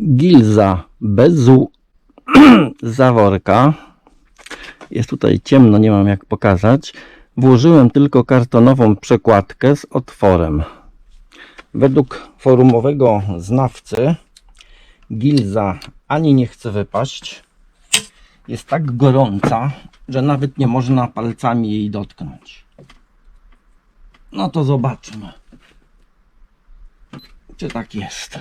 gilza bez zaworka. Jest tutaj ciemno, nie mam jak pokazać. Włożyłem tylko kartonową przekładkę z otworem. Według forumowego znawcy gilza ani nie chce wypaść. Jest tak gorąca, że nawet nie można palcami jej dotknąć. No to zobaczmy, czy tak jest.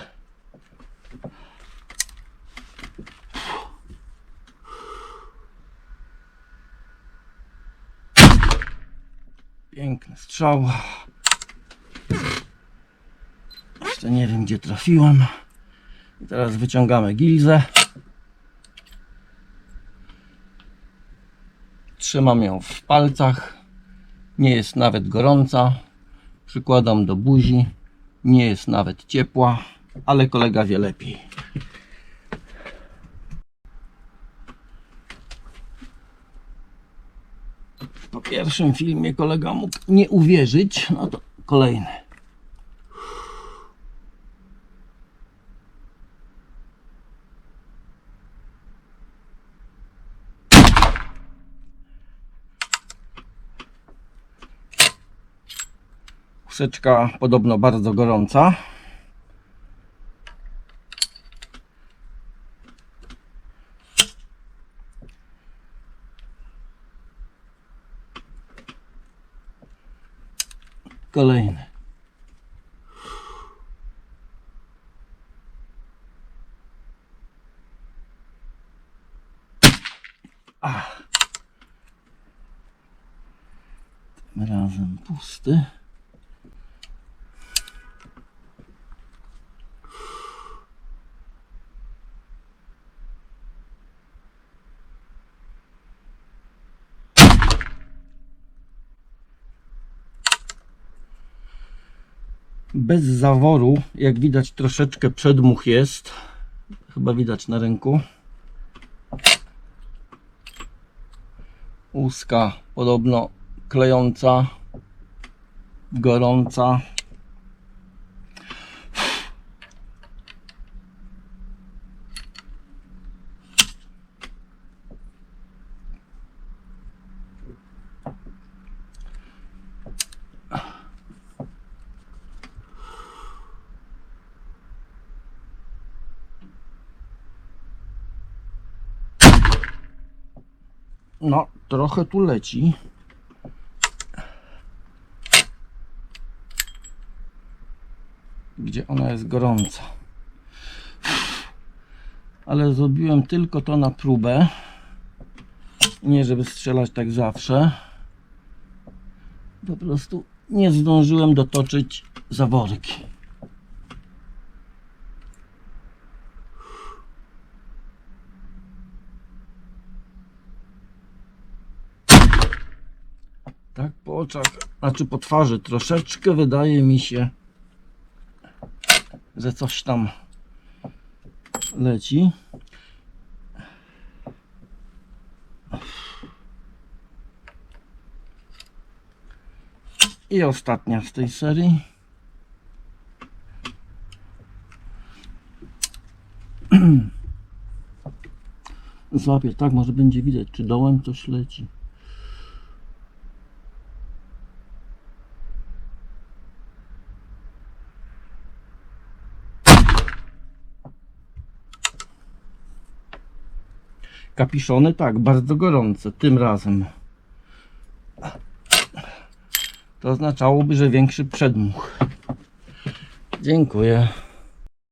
Piękny strzał. Jeszcze nie wiem gdzie trafiłem. I teraz wyciągamy gilzę. Trzymam ją w palcach. Nie jest nawet gorąca. Przykładam do buzi. Nie jest nawet ciepła, ale kolega wie lepiej. Po pierwszym filmie kolega mógł nie uwierzyć, no to kolejny. Chusteczka podobno bardzo gorąca. Kolejny. Ach. Tym razem pusty. Bez zaworu, jak widać troszeczkę przedmuch jest. Chyba widać na ręku. Łuska podobno klejąca, gorąca. No, trochę tu leci. Gdzie ona jest gorąca. Ale zrobiłem tylko to na próbę. Nie, żeby strzelać tak zawsze. Po prostu nie zdążyłem dotoczyć zaworki. Tak po oczach, znaczy po twarzy troszeczkę wydaje mi się, że coś tam leci. I ostatnia z tej serii. Złapię tak, może będzie widać, czy dołem coś leci. Kapiszony tak, bardzo gorące, tym razem. To oznaczałoby, że większy przedmuch. Dziękuję.